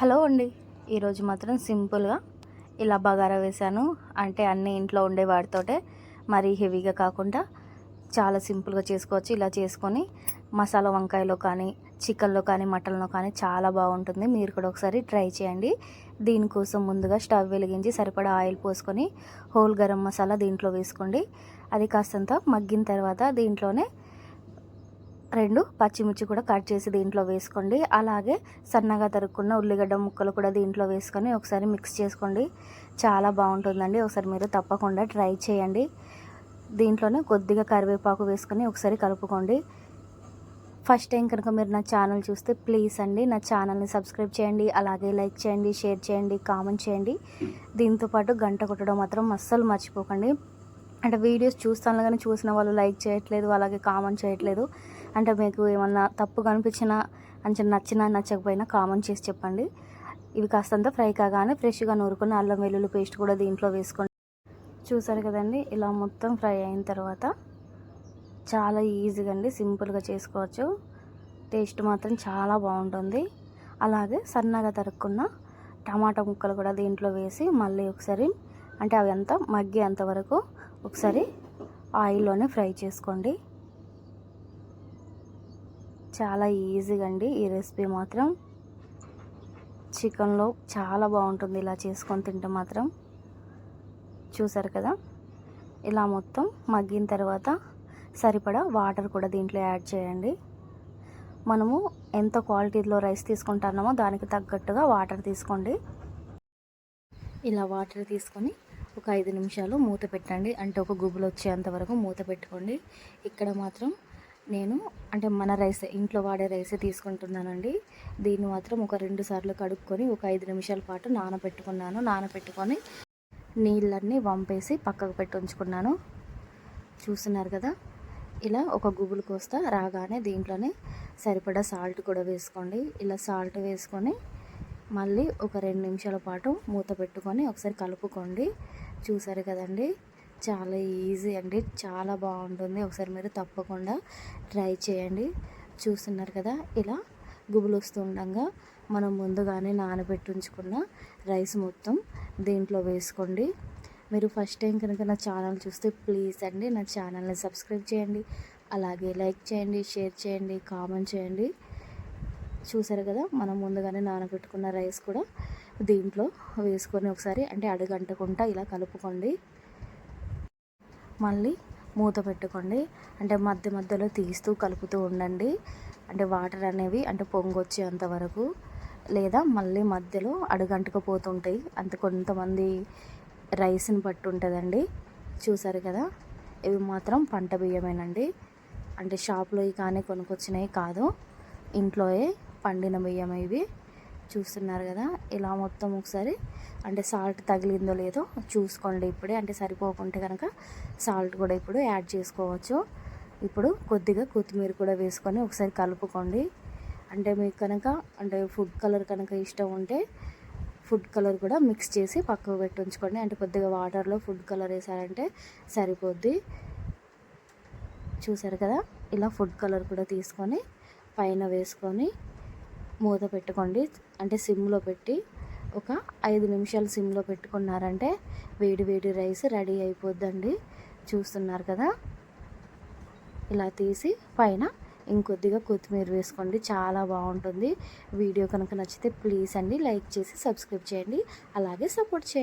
Hello అండి. ఈరోజు మాత్రం సింపుల్గా ఇలా బగారా వేశాను. అంటే అన్నీ ఇంట్లో ఉండే వాటితోటే మరీ హెవీగా కాకుండా చాలా సింపుల్గా చేసుకోవచ్చు. ఇలా చేసుకొని మసాలా వంకాయలో కానీ చికెన్లో కానీ మటన్లో కానీ చాలా బాగుంటుంది. మీరు కూడా ఒకసారి ట్రై చేయండి. దీనికోసం ముందుగా స్టవ్ వెలిగించి సరిపడా ఆయిల్ పోసుకొని హోల్ గరం మసాలా దీంట్లో వేసుకోండి. అది కాస్తంత మగ్గిన తర్వాత దీంట్లోనే రెండు పచ్చిమిర్చి కూడా కట్ చేసి దీంట్లో వేసుకోండి. అలాగే సన్నగా తరుక్కున్న ఉల్లిగడ్డ ముక్కలు కూడా దీంట్లో వేసుకొని ఒకసారి మిక్స్ చేసుకోండి. చాలా బాగుంటుందండి. ఒకసారి మీరు తప్పకుండా ట్రై చేయండి. దీంట్లోనే కొద్దిగా కరివేపాకు వేసుకొని ఒకసారి కలుపుకోండి. ఫస్ట్ టైం కనుక మీరు నా ఛానల్ చూస్తే ప్లీజ్ అండి నా ఛానల్ని సబ్స్క్రైబ్ చేయండి అలాగే లైక్ చేయండి షేర్ చేయండి కామెంట్ చేయండి. దీంతోపాటు గంట కొట్టడం మాత్రం అస్సలు మర్చిపోకండి. అంటే వీడియోస్ చూస్తాను కానీ చూసిన వాళ్ళు లైక్ చేయట్లేదు అలాగే కామెంట్ చేయట్లేదు. అంటే మీకు ఏమన్నా తప్పు కనిపించినా అంటే నచ్చినా నచ్చకపోయినా కామెంట్ చేసి చెప్పండి. ఇవి కాస్తంత ఫ్రై కాగానే ఫ్రెష్గా నూరుకుని అల్లం వెల్లుల్లి పేస్ట్ కూడా దీంట్లో వేసుకోండి. చూసారు కదండి ఇలా మొత్తం ఫ్రై అయిన తర్వాత చాలా ఈజీగా అండి సింపుల్గా చేసుకోవచ్చు. టేస్ట్ మాత్రం చాలా బాగుంటుంది. అలాగే సన్నగా తరుక్కున్న టమాటా ముక్కలు కూడా దీంట్లో వేసి మళ్ళీ ఒకసారి అంటే అవి అంతా మగ్గేంత ఒకసారి ఆయిల్లోనే ఫ్రై చేసుకోండి. చాలా ఈజీగా అండి. ఈ రెసిపీ మాత్రం చికెన్లో చాలా బాగుంటుంది. ఇలా చేసుకొని తింటే మాత్రం చూసారు కదా? ఇలా మొత్తం మగ్గిన తర్వాత సరిపడా వాటర్ కూడా దీంట్లో యాడ్ చేయండి. మనము ఎంత క్వాలిటీలో రైస్ తీసుకుంటున్నామో దానికి తగ్గట్టుగా వాటర్ తీసుకోండి. ఇలా వాటర్ తీసుకొని ఒక ఐదు నిమిషాలు మూత పెట్టండి. అంటే ఒక గుబులు వచ్చేంత వరకు మూత పెట్టుకోండి. ఇక్కడ మాత్రం నేను అంటే మన రైస్ ఇంట్లో వాడే రైసే తీసుకుంటున్నానండి. దీన్ని మాత్రం ఒక రెండు సార్లు కడుక్కొని ఒక ఐదు నిమిషాల పాటు నానబెట్టుకున్నాను. నానబెట్టుకొని నీళ్ళన్నీ వంపేసి పక్కకు పెట్టి ఉంచుకున్నాను. చూస్తున్నారు కదా? ఇలా ఒక గుబులు కోస్తా రాగానే దీంట్లోనే సరిపడా సాల్ట్ కూడా వేసుకోండి. ఇలా సాల్ట్ వేసుకొని మళ్ళీ ఒక రెండు నిమిషాల పాటు మూత పెట్టుకొని ఒకసారి కలుపుకోండి. చూసారు కదండి? చాలా ఈజీ అండి. చాలా బాగుంటుంది. ఒకసారి మీరు తప్పకుండా ట్రై చేయండి. చూస్తున్నారు కదా ఇలా గుబులు వస్తుండగా మనం ముందుగానే నానబెట్టించుకున్న రైస్ మొత్తం దీంట్లో వేసుకోండి. మీరు ఫస్ట్ టైం కనుక నా ఛానల్ చూస్తే ప్లీజ్ అండి నా ఛానల్ని సబ్స్క్రైబ్ చేయండి. అలాగే లైక్ చేయండి షేర్ చేయండి కామెంట్ చేయండి. చూసారు కదా మనం ముందుగానే నానబెట్టుకున్న రైస్ కూడా దీంట్లో వేసుకొని ఒకసారి అంటే అడుగంటకుండా ఇలా కలుపుకోండి. మళ్ళీ మూత పెట్టుకోండి. అంటే మధ్య మధ్యలో తీస్తూ కలుపుతూ ఉండండి. అంటే వాటర్ అనేవి అంటే పొంగొచ్చేంత వరకు లేదా మళ్ళీ మధ్యలో అడుగంటుకుపోతుంటాయి. అంత కొంతమంది రైస్ని పట్టు ఉంటుందండి. చూసారు కదా? ఇవి మాత్రం పంట బియ్యమేనండి. అంటే షాప్లో కానీ కొనుక్కొచ్చినవి కాదు. ఇంట్లోయే పండిన బియ్యం ఇవి. చూస్తున్నారు కదా ఇలా మొత్తం ఒకసారి అంటే సాల్ట్ తగిలిందో లేదో చూసుకోండి ఇప్పుడే అంటే సరిపోకుంటే కనుక సాల్ట్ కూడా ఇప్పుడు యాడ్ చేసుకోవచ్చు. ఇప్పుడు కొద్దిగా కొత్తిమీర కూడా వేసుకొని ఒకసారి కలుపుకోండి. అంటే మీకు కనుక అంటే ఫుడ్ కలర్ కనుక ఇష్టం ఉంటే ఫుడ్ కలర్ కూడా మిక్స్ చేసి పక్కకు పెట్టి ఉంచుకోండి. అంటే కొద్దిగా వాటర్లో ఫుడ్ కలర్ వేసారంటే సరిపోద్ది. చూసారు కదా ఇలా ఫుడ్ కలర్ కూడా తీసుకొని పైన వేసుకొని మూత పెట్టుకోండి. అంటే సిమ్లో పెట్టి ఒక ఐదు నిమిషాలు సిమ్లో పెట్టుకున్నారంటే వేడి వేడి రైస్ రెడీ అయిపోద్దండి. చూస్తున్నారు కదా? ఇలా తీసి పైన ఇంకొద్దిగా కొత్తిమీర వేసుకోండి. చాలా బాగుంటుంది. వీడియో కనుక నచ్చితే ప్లీజ్ అండి లైక్ చేసి సబ్స్క్రైబ్ చేయండి. అలాగే సపోర్ట్ చేయండి.